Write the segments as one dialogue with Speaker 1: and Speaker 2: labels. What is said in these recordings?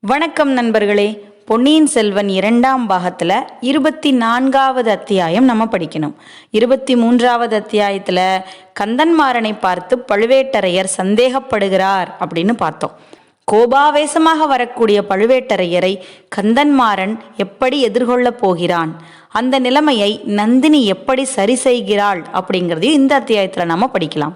Speaker 1: வணக்கம் நண்பர்களே. பொன்னியின் செல்வன் இரண்டாம் பாகத்தில் இருபத்தி நான்காவது அத்தியாயம் நம்ம படிக்கணும். இருபத்தி மூன்றாவது அத்தியாயத்தில் கந்தன்மாறனை பார்த்து பழுவேட்டரையர் சந்தேகப்படுகிறார் அப்படின்னு பார்த்தோம். கோபாவேசமாக வரக்கூடிய பழுவேட்டரையரை கந்தன்மாறன் எப்படி எதிர்கொள்ளப் போகிறான்? அந்த நிலைமையை நந்தினி எப்படி சரி செய்கிறாள் அப்படிங்கிறதையும் இந்த அத்தியாயத்தில் நம்ம படிக்கலாம்.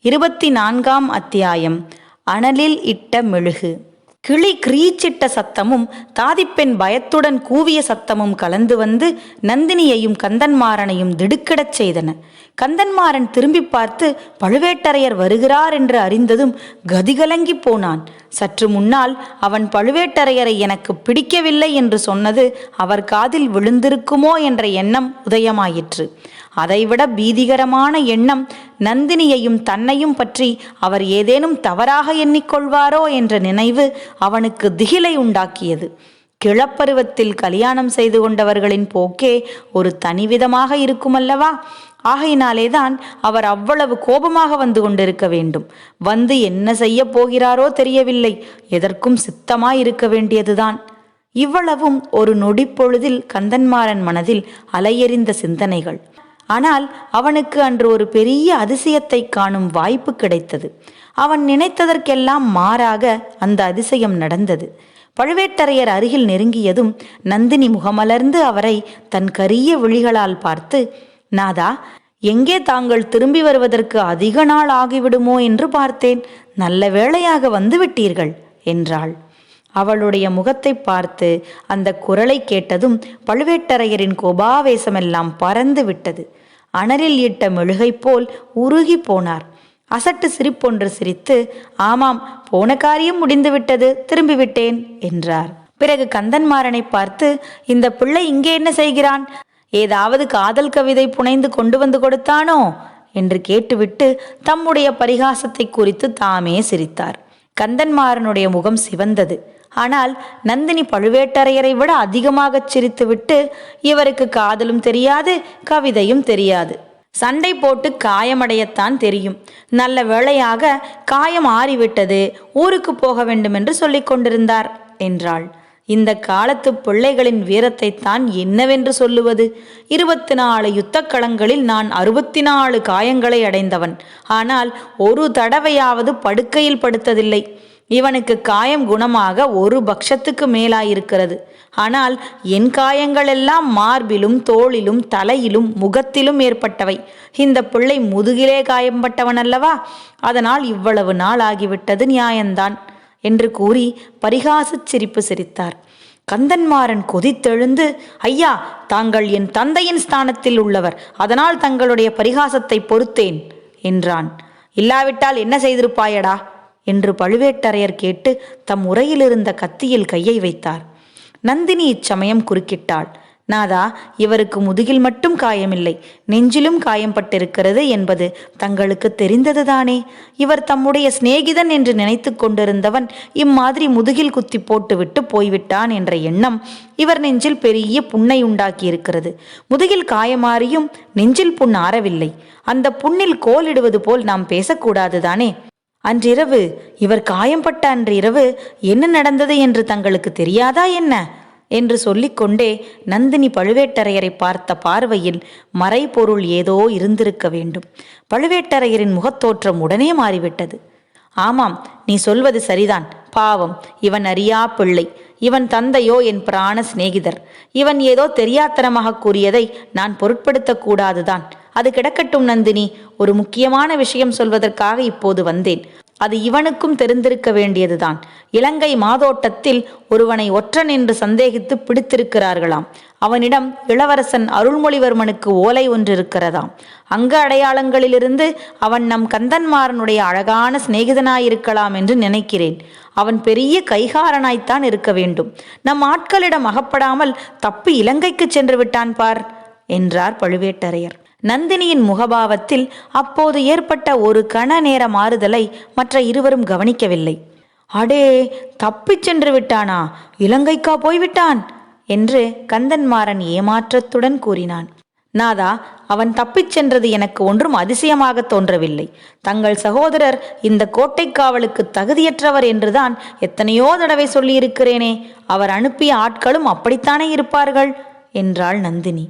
Speaker 1: இருபத்தி நான்காம் அத்தியாயம் அனலில் இட்ட மெழுகு. கிளி கிரீச்சிட்ட சத்தமும் தாதிப்பெண் பயத்துடன் கூவிய சத்தமும் கலந்து வந்து நந்தினியையும் கந்தன்மாறனையும் திடுக்கிடச் செய்தன. கந்தன்மாறன் திரும்பி பார்த்து பழுவேட்டரையர் வருகிறார் என்று அறிந்ததும் கதிகலங்கி போனான். சற்று முன்னால் அவன் பழுவேட்டரையரை எனக்கு பிடிக்கவில்லை என்று சொன்னது அவர் காதில் விழுந்திருக்குமோ என்ற எண்ணம் உதயமாயிற்று. அதைவிட பீதிகரமான எண்ணம் நந்தினியையும் தன்னையும் பற்றி அவர் ஏதேனும் தவறாக எண்ணிக்கொள்வாரோ என்ற நினைவு அவனுக்கு திகிலை உண்டாக்கியது. கிளப்பருவத்தில் கல்யாணம் செய்து கொண்டவர்களின் போக்கே ஒரு தனிவிதமாக இருக்குமல்லவா? ஆகையினாலேதான் அவர் அவ்வளவு கோபமாக வந்து கொண்டிருக்க வேண்டும். வந்து என்ன செய்ய போகிறாரோ தெரியவில்லை. எதற்கும் சித்தமாயிருக்க வேண்டியதுதான். இவ்வளவும் ஒரு நொடிப்பொழுதில் கந்தன்மாறன் மனதில் அலையெறிந்த சிந்தனைகள். ஆனால் அவனுக்கு அன்று ஒரு பெரிய அதிசயத்தை காணும் வாய்ப்பு கிடைத்தது. அவன் நினைத்ததற்கெல்லாம் மாறாக அந்த அதிசயம் நடந்தது. பழுவேட்டரையர் அருகில் நெருங்கியதும் நந்தினி முகமலர்ந்து அவரை தன் கரிய விழிகளால் பார்த்து நாதா எங்கே தாங்கள் திரும்பி வருவதற்கு அதிக நாள் ஆகிவிடுமோ என்று பார்த்தேன். நல்ல வேளையாக வந்து விட்டீர்கள் என்றாள். அவளுடைய முகத்தை பார்த்து அந்த குரலை கேட்டதும் பழுவேட்டரையரின் கோபாவேசமெல்லாம் பறந்து விட்டது. அனலில் இட்ட மெழுகை போல் உருகி போனார். அசட்டு சிரிப்பொன்று சிரித்து ஆமாம் போன காரியம் முடிந்துவிட்டது திரும்பிவிட்டேன் என்றார். பிறகு கந்தன்மாறனை பார்த்து இந்த பிள்ளை இங்கே என்ன செய்கிறான்? ஏதாவது காதல் கவிதை புனைந்து கொண்டு வந்து கொடுத்தானோ? என்று கேட்டுவிட்டு தம்முடைய பரிகாசத்தை குறித்து தாமே சிரித்தார். கந்தன்மாறனுடைய முகம் சிவந்தது. ஆனால் நந்தினி பழுவேட்டரையரை விட அதிகமாகச் சிரித்துவிட்டு இவருக்கு காதலும் தெரியாது கவிதையும் தெரியாது. சண்டை போட்டு காயமடையத்தான் தெரியும். நல்ல வேளையாக காயம் ஆறிவிட்டது. ஊருக்கு போக வேண்டும் என்று சொல்லிக் கொண்டிருந்தார் என்றாள். இந்த காலத்து பிள்ளைகளின் வீரத்தை தான் என்னவென்று சொல்லுவது? இருபத்தி நாலு யுத்தக்களங்களில் நான் அறுபத்தி நாலு காயங்களை அடைந்தவன். ஆனால் ஒரு தடவையாவது படுக்கையில் படுத்ததில்லை. இவனுக்கு காயம் குணமாக ஒரு பக்ஷத்துக்கு மேலாயிருக்கிறது. ஆனால் என் காயங்களெல்லாம் மார்பிலும் தோளிலும் தலையிலும் முகத்திலும் ஏற்பட்டவை. இந்த பிள்ளை முதுகிலே காயம்பட்டவன் அல்லவா அதனால் இவ்வளவு நாள் ஆகிவிட்டது நியாயந்தான் என்று கூறி பரிகாசச் சிரிப்பு சிரித்தார். கந்தன்மாறன் கொதித்தெழுந்து ஐயா தாங்கள் என் தந்தையின் ஸ்தானத்தில் உள்ளவர் அதனால் தங்களுடைய பரிகாசத்தை பொறுத்தேன் என்றான். இல்லாவிட்டால் என்ன செய்திருப்பாயடா? என்று பழுவேட்டரையர் கேட்டு தம் உரையிலிருந்த கத்தியில் கையை வைத்தார். நந்தினி இச்சமயம் குறுக்கிட்டாள். நாதா இவருக்கு முதுகில் மட்டும் காயமில்லை. நெஞ்சிலும் காயம் பட்டிருக்கிறது என்பது தங்களுக்கு தெரிந்ததுதானே? இவர் தம்முடைய சிநேகிதன் என்று நினைத்து கொண்டிருந்தவன் இம்மாதிரி முதுகில் குத்தி போட்டுவிட்டு போய்விட்டான் என்ற எண்ணம் இவர் நெஞ்சில் பெரிய புண்ணை உண்டாக்கியிருக்கிறது. முதுகில் காயமாறியும் நெஞ்சில் புண் ஆறவில்லை. அந்த புண்ணில் கோலிடுவது போல் நாம் பேசக்கூடாதுதானே? அன்றிரவு இவர் காயம்பட்ட அன்றிரவு என்ன நடந்தது என்று தங்களுக்கு தெரியாதா என்ன? என்று சொல்லிக்கொண்டே நந்தினி பழுவேட்டரையரை பார்த்த பார்வையில் மறைபொருள் ஏதோ இருந்திருக்க வேண்டும். பழுவேட்டரையரின் முகத்தோற்றம் உடனே மாறிவிட்டது. ஆமாம் நீ சொல்வது சரிதான். பாவம் இவன் அறியா பிள்ளை. இவன் தந்தையோ என் பிராண சிநேகிதர். இவன் ஏதோ தெரியாத்தனமாக கூறியதை நான் பொருட்படுத்தக்கூடாதுதான் அது கிடக்கட்டும் நந்தினி. ஒரு முக்கியமான விஷயம் சொல்வதற்காக இப்போது வந்தேன். அது இவனுக்கும் தெரிந்திருக்க வேண்டியதுதான். இலங்கை மாதோட்டத்தில் ஒருவனை ஒற்றன் என்று சந்தேகித்து பிடித்திருக்கிறார்களாம். அவனிடம் இளவரசன் அருள்மொழிவர்மனுக்கு ஓலை ஒன்று இருக்கிறதாம் அங்க அடையாளங்களிலிருந்து அவன் நம் கந்தன்மாறனுடைய அழகான சிநேகிதனாயிருக்கலாம் என்று நினைக்கிறேன். அவன் பெரிய கைகாரனாய்த்தான் இருக்க வேண்டும். நம் ஆட்களிடம் அகப்படாமல் தப்பி இலங்கைக்கு சென்று விட்டான் பார் என்றார் பழுவேட்டரையர். நந்தினியின் முகபாவத்தில் அப்போது ஏற்பட்ட ஒரு கண நேர மாறுதலை மற்ற இருவரும் கவனிக்கவில்லை. அடே தப்பிச் சென்று விட்டானா? இலங்கைக்கா போய்விட்டான்? என்று கந்தன்மாறன் ஏமாற்றத்துடன் கூறினான். நாதா அவன் தப்பிச் சென்றது எனக்கு ஒன்றும் அதிசயமாக தோன்றவில்லை. தங்கள் சகோதரர் இந்த கோட்டை காவலுக்கு தகுதியற்றவர் என்றுதான் எத்தனையோ தடவை சொல்லியிருக்கிறேனே. அவர் அனுப்பிய ஆட்களும் அப்படித்தானே இருப்பார்கள்? என்றாள் நந்தினி.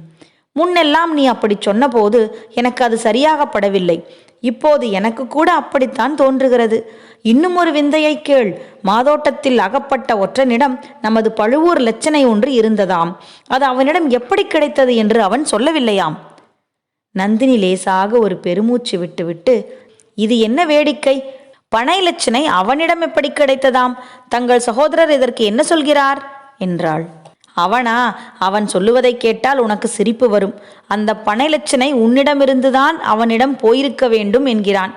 Speaker 1: முன்னெல்லாம் நீ அப்படி சொன்னபோது எனக்கு அது சரியாகப்படவில்லை. இப்போது எனக்கு கூட அப்படித்தான் தோன்றுகிறது. இன்னும் ஒரு விந்தையை கேள். மாதோட்டத்தில் அகப்பட்ட ஒற்றனிடம் நமது பழுவூர் லட்சணை ஒன்று இருந்ததாம். அது அவனிடம் எப்படி கிடைத்தது என்று அவன் சொல்லவில்லையாம். நந்தினி லேசாக ஒரு பெருமூச்சு விட்டுவிட்டு இது என்ன வேடிக்கை? பனை லட்சணை அவனிடம் எப்படி கிடைத்ததாம்? தங்கள் சகோதரர் இதற்கு என்ன சொல்கிறார்? என்றாள். அவனா அவன் சொல்லுவதை கேட்டால் உனக்கு சிரிப்பு வரும். அந்த பனை லட்சணை உன்னிடமிருந்துதான் அவனிடம் போயிருக்க வேண்டும் என்கிறான்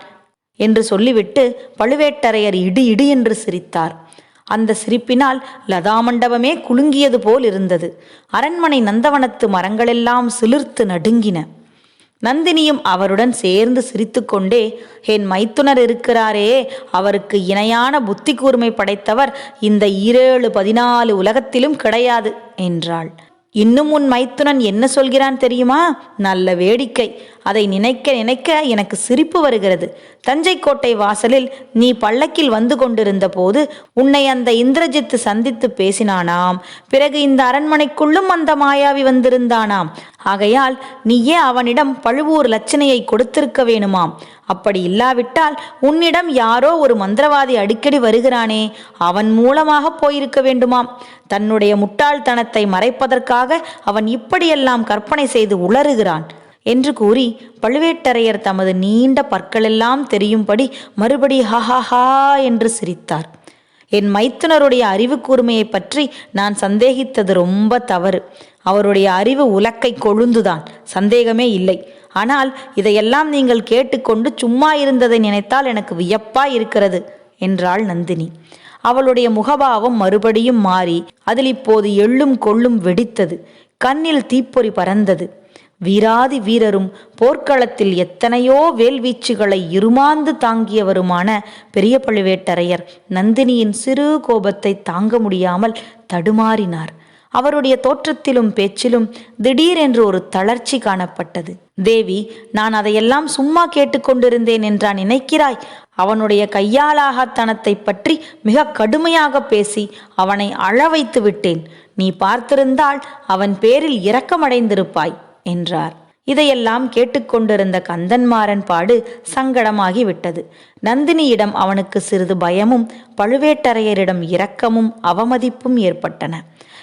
Speaker 1: என்று சொல்லிவிட்டு பழுவேட்டரையர் இடி இடி என்று சிரித்தார். அந்த சிரிப்பினால் லதா மண்டபமே குலுங்கியது போல் இருந்தது. அரண்மனை நந்தவனத்து மரங்களெல்லாம் சிலிர்த்து நடுங்கின. நந்தினியும் அவருடன் சேர்ந்து சிரித்துக்கொண்டே என் மைத்துனர் இருக்கிறாரே அவருக்கு இணையான புத்தி கூர்மை படைத்தவர் இந்த ஈரேழு பதினாலு உலகத்திலும் கிடையாது என்றாள். இன்னும் உன் மைத்துனன் என்ன சொல்கிறான் தெரியுமா? நல்ல வேடிக்கை. அதை நினைக்க நினைக்க எனக்கு சிரிப்பு வருகிறது. தஞ்சை கோட்டை வாசலில் நீ பள்ளக்கில் வந்து கொண்டிருந்த போது உன்னை அந்த இந்திரஜித்து சந்தித்து பேசினானாம். பிறகு இந்த அரண்மனைக்குள்ளும் அந்த மாயாவி வந்திருந்தானாம். ஆகையால் நீயே அவனிடம் பழுவூர் லட்சணையை கொடுத்திருக்க வேணுமாம். அப்படி இல்லாவிட்டால் உன்னிடம் யாரோ ஒரு மந்திரவாதி அடிக்கடி வருகிறானே. அவன் மூலமாக போயிருக்க வேண்டுமாம். தன்னுடைய முட்டாள்தனத்தை மறைப்பதற்காக அவன் இப்படியெல்லாம் கற்பனை செய்து உளறுகிறான் என்று கூறி பழுவேட்டரையர் தமது நீண்ட பற்களெல்லாம் தெரியும்படி மறுபடி ஹஹஹா என்று சிரித்தார். என் மைத்துனருடைய அறிவு கூர்மையை பற்றி நான் சந்தேகித்தது ரொம்ப தவறு. அவருடைய அறிவு உலக்கை கொழுந்துதான். சந்தேகமே இல்லை. ஆனால் இதையெல்லாம் நீங்கள் கேட்டுக்கொண்டு சும்மா இருந்ததை நினைத்தால் எனக்கு வியப்பா இருக்கிறது என்றாள் நந்தினி. அவளுடைய முகபாவம் மறுபடியும் மாறி அதில் இப்போது எள்ளும் கொள்ளும் வெடித்தது. கண்ணில் தீப்பொறி பறந்தது. வீராதி வீரரும் போர்க்களத்தில் எத்தனையோ வேல்வீச்சுகளை இருமாந்து தாங்கியவருமான பெரிய பழுவேட்டரையர் நந்தினியின் சிறு கோபத்தை தாங்க முடியாமல் தடுமாறினார். அவருடைய தோற்றத்திலும் பேச்சிலும் திடீரென்று ஒரு தளர்ச்சி காணப்பட்டது. தேவி நான் அதையெல்லாம் சும்மா கேட்டுக்கொண்டிருந்தேன் என்றா நினைக்கிறாய்? அவனுடைய கையாலாகத்தனத்தை பற்றி மிக கடுமையாக பேசி அவனை அழ வைத்து விட்டேன். நீ பார்த்திருந்தால் அவன் பேரில் இரக்கமடைந்திருப்பாய் என்றார். இதையெல்லாம் கேட்டுக்கொண்டிருந்த கந்தன்மாறன் பாடு சங்கடமாகி விட்டது. நந்தினியிடம் அவனுக்கு சிறிது பயமும் பழுவேட்டரையரிடம் இரக்கமும் அவமதிப்பும் ஏற்பட்டன.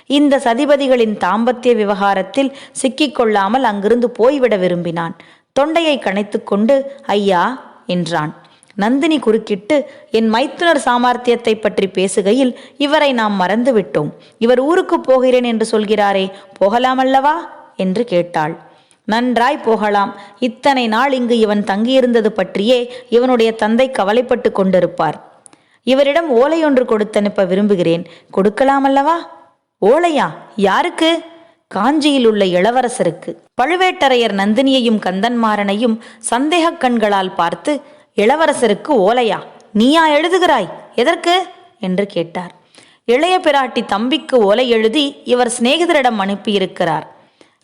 Speaker 1: இந்த சதிபதிகளின் தாம்பத்திய விவகாரத்தில் சிக்கிக்கொள்ளாமல் அங்கிருந்து போய்விட விரும்பினான். தொண்டையை கணைத்துக்கொண்டு ஐயா என்றான். நந்தினி குறுக்கிட்டு என் மைத்துனர் சாமர்த்தியத்தை பற்றி பேசுகையில் இவரை நாம் மறந்துவிட்டோம். இவர் ஊருக்கு போகிறேன் என்று சொல்கிறாரே போகலாமல்லவா? என்று கேட்டாள். நன்றாய் போகலாம். இத்தனை நாள் இங்கு இவன் தங்கியிருந்தது பற்றியே இவனுடைய தந்தை கவலைப்பட்டு கொண்டிருப்பார். இவரிடம் ஓலை ஒன்று கொடுத்தனுப்ப விரும்புகிறேன். கொடுக்கலாமல்லவா? ஓலையா யாருக்கு? காஞ்சியில் உள்ள இளவரசருக்கு. பழுவேட்டரையர் நந்தினியையும் கந்தன்மாறனையும் சந்தேக கண்களால் பார்த்து இளவரசருக்கு ஓலையா? நீயா எழுதுகிறாய்? எதற்கு? என்று கேட்டார். இளைய பிராட்டி தம்பிக்கு ஓலை எழுதி இவர் சிநேகிதரிடம் அனுப்பியிருக்கிறார்.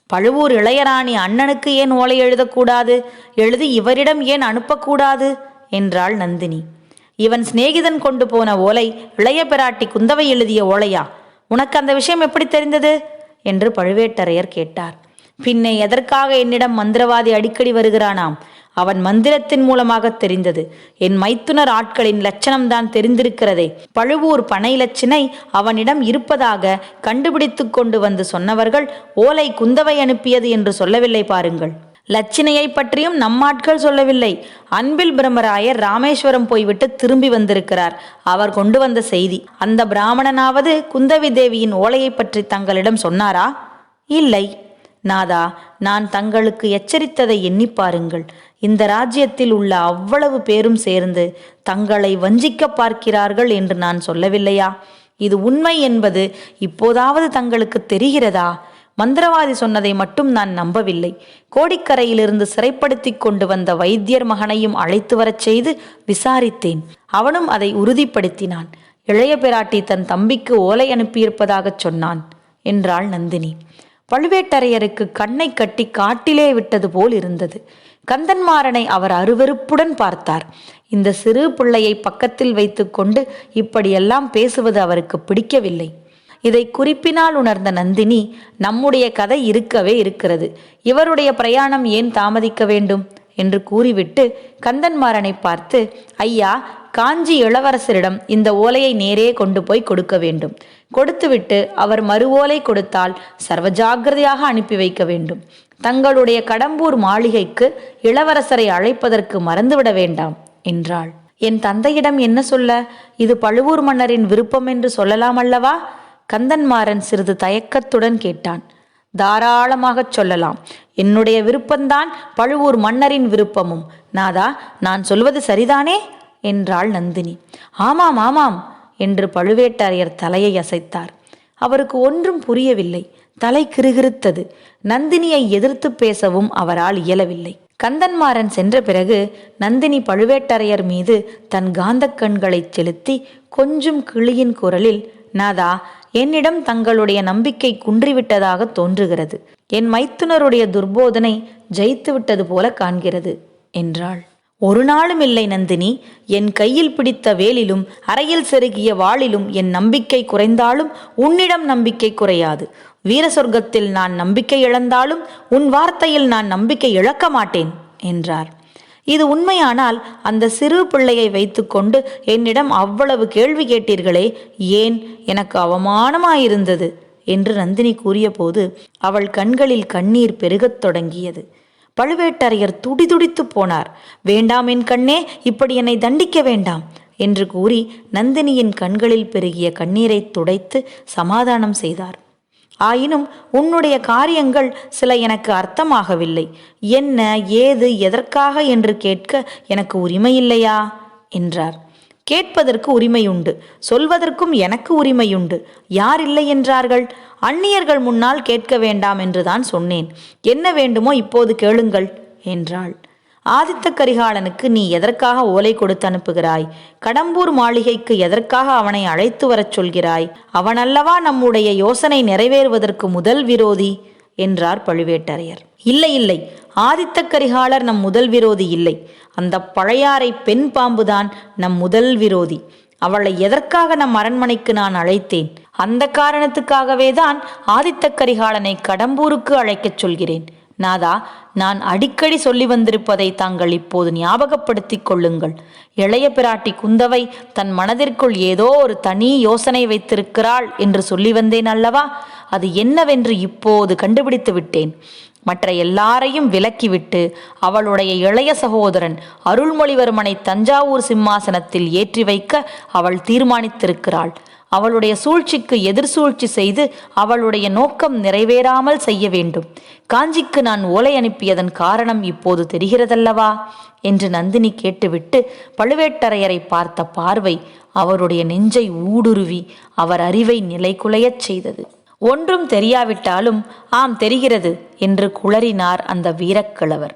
Speaker 1: பழுவூர் இளையராணி அண்ணனுக்கு ஏன் ஓலை எழுதக்கூடாது? எழுதி இவரிடம் ஏன் அனுப்பக்கூடாது? என்றாள் நந்தினி. இவன் சிநேகிதன் கொண்டு போன ஓலை இளைய பிராட்டி குந்தவை எழுதிய ஓலையா? உனக்கு அந்த விஷயம் எப்படி தெரிந்தது? என்று பழுவேட்டரையர் கேட்டார். பின்னே எதற்காக என்னிடம் மந்திரவாதி அடிக்கடி வருகிறானாம்? அவன் மந்திரத்தின் மூலமாக தெரிந்தது. என் மைத்துனர் ஆட்களின் லட்சணம்தான் தெரிந்திருக்கிறதே. பழுவூர் பனை லட்சினை அவனிடம் இருப்பதாக கண்டுபிடித்து கொண்டு வந்து சொன்னவர்கள் ஓலை குந்தவை அனுப்பியது என்று சொல்லவில்லை பாருங்கள். லட்சினையை பற்றியும் நம்மாட்கள் சொல்லவில்லை. அன்பில் பிரம்மராயர் ராமேஸ்வரம் போய்விட்டு திரும்பி வந்திருக்கிறார். அவர் கொண்டு வந்த செய்தி அந்த பிராமணனாவது குந்தவி தேவியின் ஓலையை பற்றி தங்களிடம் சொன்னாரா? இல்லை. நாதா நான் தங்களுக்கு எச்சரித்ததை எண்ணி பாருங்கள். இந்த ராஜ்யத்தில் உள்ள அவ்வளவு பேரும் சேர்ந்து தங்களை வஞ்சிக்க பார்க்கிறார்கள் என்று நான் சொல்லவில்லையா? இது உண்மை என்பது இப்போதாவது தங்களுக்கு தெரிகிறதா? மந்திரவாதி சொன்னதை மட்டும் நான் நம்பவில்லை. கோடிக்கரையிலிருந்து சிறைப்படுத்தி கொண்டு வந்த வைத்தியர் மகனையும் அழைத்து வரச் செய்து விசாரித்தேன். அவனும் அதை உறுதிப்படுத்தினான். இளைய பிராட்டி தன் தம்பிக்கு ஓலை அனுப்பியிருப்பதாகச் சொன்னான் என்றாள் நந்தினி. பழுவேட்டரையருக்கு கண்ணை கட்டி காட்டிலே விட்டது போல் இருந்தது. கந்தன்மாறனை அவர் அருவருப்புடன் பார்த்தார். இந்த சிறு பிள்ளையை பக்கத்தில் வைத்துக்கொண்டு இப்படியெல்லாம் பேசுவது அவருக்கு பிடிக்கவில்லை. இதை குறிப்பினால் உணர்ந்த நந்தினி நம்முடைய கதை இருக்கவே இருக்கிறது. இவருடைய பிரயாணம் ஏன் தாமதிக்க வேண்டும்? என்று கூறிவிட்டு கந்தன்மாறனை பார்த்து ஐயா காஞ்சி இளவரசரிடம் இந்த ஓலையை நேரே கொண்டு போய் கொடுக்க வேண்டும். கொடுத்துவிட்டு அவர் மறு ஓலை கொடுத்தால் சர்வஜாகிரதையாக அனுப்பி வைக்க வேண்டும். தங்களுடைய கடம்பூர் மாளிகைக்கு இளவரசரை அழைப்பதற்கு மறந்துவிட வேண்டாம் என்றாள். என் தந்தையிடம் என்ன சொல்ல? இது பழுவூர் மன்னரின் விருப்பம் என்று சொல்லலாம் அல்லவா? கந்தன்மாறன் சிறிது தயக்கத்துடன் கேட்டான். தாராளமாகச் சொல்லலாம். என்னுடைய விருப்பம்தான் பழுவூர் மன்னரின் விருப்பமும். நாதா நான் சொல்வது சரிதானே? என்றாள் நந்தினி. ஆமாம் ஆமாம் என்று பழுவேட்டரையர் தலையை அசைத்தார். அவருக்கு ஒன்றும் புரியவில்லை. தலை கிறுகிறுத்தது நந்தினியை எதிர்த்து பேசவும் அவரால் இயலவில்லை. கந்தன்மாறன் சென்ற பிறகு நந்தினி பழுவேட்டரையர் மீது தன் காந்தக் கண்களைச் செலுத்தி கொஞ்சம் கிளியின் குரலில் நாதா என்னிடம் தங்களுடைய நம்பிக்கை குன்றிவிட்டதாக தோன்றுகிறது. என் மைத்துனருடைய துர்போதனை ஜெயித்துவிட்டது போல காண்கிறது என்றாள். ஒரு நாளும் இல்லை நந்தினி. என் கையில் பிடித்த வேலிலும் அறையில் செருகிய வாளிலும் என் நம்பிக்கை குறைந்தாலும் உன்னிடம் நம்பிக்கை குறையாது. வீர சொர்க்கத்தில் நான் நம்பிக்கை இழந்தாலும் உன் வார்த்தையில் நான் நம்பிக்கை இழக்க மாட்டேன் என்றார். இது உண்மையானால் அந்த சிறு பிள்ளையை வைத்துக்கொண்டு என்னிடம் அவ்வளவு கேள்வி கேட்டீர்களே ஏன் எனக்கு அவமானமாயிருந்தது? என்று நந்தினி கூறியபோது அவள் கண்களில் கண்ணீர் பெருகத் தொடங்கியது. பழுவேட்டரையர் துடிதுடித்து போனார். வேண்டாம் என் கண்ணே இப்படி என்னை தண்டிக்க வேண்டாம் என்று கூறி நந்தினியின் கண்களில் பெருகிய கண்ணீரை துடைத்து சமாதானம் செய்தார். ஆயினும் உன்னுடைய காரியங்கள் சில எனக்கு அர்த்தமாகவில்லை. என்ன ஏது எதற்காக என்று கேட்க எனக்கு உரிமையில்லையா? என்றார். கேட்பதற்கு உரிமையுண்டு சொல்வதற்கும் எனக்கு உரிமையுண்டு. யார் இல்லை என்றார்கள்? அந்நியர்கள் முன்னால் கேட்க வேண்டாம் என்றுதான் சொன்னேன். என்ன வேண்டுமோ இப்போது கேளுங்கள் என்றாள். ஆதித்த கரிகாலனுக்கு நீ எதற்காக ஓலை கொடுத்து அனுப்புகிறாய்? கடம்பூர் மாளிகைக்கு எதற்காக அவனை அழைத்து வரச் சொல்கிறாய்? அவனல்லவா நம்முடைய யோசனை நிறைவேறுவதற்கு முதல் விரோதி? என்றார் பழுவேட்டரையர். இல்லை இல்லை. ஆதித்த கரிகாலர் நம் முதல் விரோதி இல்லை. அந்த பழையாறை பெண் பாம்புதான் நம் முதல் விரோதி. அவளை எதற்காக நம் அரண்மனைக்கு நான் அழைத்தேன்? அந்த காரணத்துக்காகவே தான் ஆதித்த கரிகாலனை கடம்பூருக்கு அழைக்கச் சொல்கிறேன். நாதா நான் அடிக்கடி சொல்லி வந்திருப்பதை தாங்கள் இப்போது ஞாபகப்படுத்திக் கொள்ளுங்கள். இளைய பிராட்டி குந்தவை தன் மனதிற்குள் ஏதோ ஒரு தனி யோசனை வைத்திருக்கிறாள் என்று சொல்லி வந்தேன் அல்லவா? அது என்னவென்று இப்போது கண்டுபிடித்து விட்டேன். மற்ற எல்லாரையும் விலக்கிவிட்டு அவளுடைய இளைய சகோதரன் அருள்மொழிவர்மனை தஞ்சாவூர் சிம்மாசனத்தில் ஏற்றி வைக்க அவள் தீர்மானித்திருக்கிறாள். அவளுடைய சூழ்ச்சிக்கு எதிர் சூழ்ச்சி செய்து அவளுடைய நோக்கம் நிறைவேறாமல் செய்ய வேண்டும். காஞ்சிக்கு நான் ஓலை அனுப்பியதன் காரணம் இப்போது தெரிகிறதல்லவா? என்று நந்தினி கேட்டுவிட்டு பழுவேட்டரையரை பார்த்த பார்வை அவருடைய நெஞ்சை ஊடுருவி அவர் அறிவை நிலைகுலையச் செய்தது. ஒன்றும் தெரியாவிட்டாலும் ஆம் தெரிகிறது என்று குளறினார் அந்த வீரக்கிழவர்.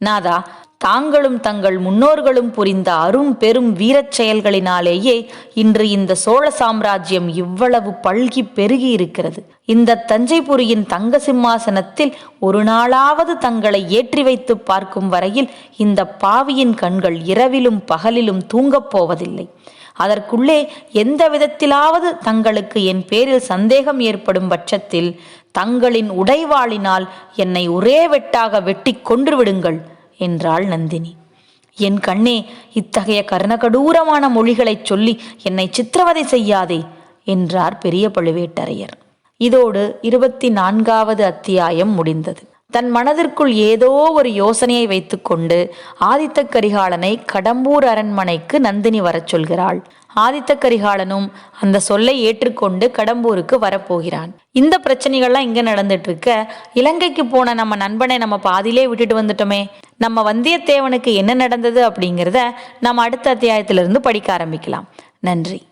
Speaker 1: நாதா தாங்களும் தங்கள் முன்னோர்களும் புரிந்த அரும் பெரும் வீரச் செயல்களினாலேயே இன்று இந்த சோழ சாம்ராஜ்யம் இவ்வளவு பல்கி பெருகி இருக்கிறது. இந்த தஞ்சைபுரியின் தங்க சிம்மாசனத்தில் ஒரு நாளாவது தங்களை ஏற்றி வைத்து பார்க்கும் வரையில் இந்த பாவியின் கண்கள் இரவிலும் பகலிலும் தூங்கப் போவதில்லை. அதற்குள்ளே எந்த விதத்திலாவது தங்களுக்கு என் பேரில் சந்தேகம் ஏற்படும் பட்சத்தில் தங்களின் உடைவாளினால் என்னை ஒரே வெட்டாக வெட்டி கொன்று விடுங்கள். என்றாள் நந்தினி. என் கண்ணே இத்தகைய கர்ணகடூரமான மொழிகளைச் சொல்லி என்னை சித்திரவதை செய்யாதே என்றார் பெரிய பழுவேட்டரையர். இதோடு இருபத்தி நான்காவது அத்தியாயம் முடிந்தது. தன் மனதிற்குள் ஏதோ ஒரு யோசனையை வைத்துக்கொண்டு ஆதித்த கரிகாலனை கடம்பூர் அரண்மனைக்கு நந்தினி வரச் சொல்கிறாள். ஆதித்த கரிகாலனும் அந்த சொல்லை ஏற்றுக்கொண்டு கடம்பூருக்கு வரப்போகிறான். இந்த பிரச்சனைகள்லாம் இங்கே நடந்துட்டு இருக்க இலங்கைக்கு போன நம்ம நண்பனை நம்ம பாதியிலே விட்டுட்டு வந்துட்டோமே. நம்ம வந்தியத்தேவனுக்கு என்ன நடந்தது அப்படிங்கிறத நம்ம அடுத்த அத்தியாயத்திலிருந்து படிக்க ஆரம்பிக்கலாம். நன்றி.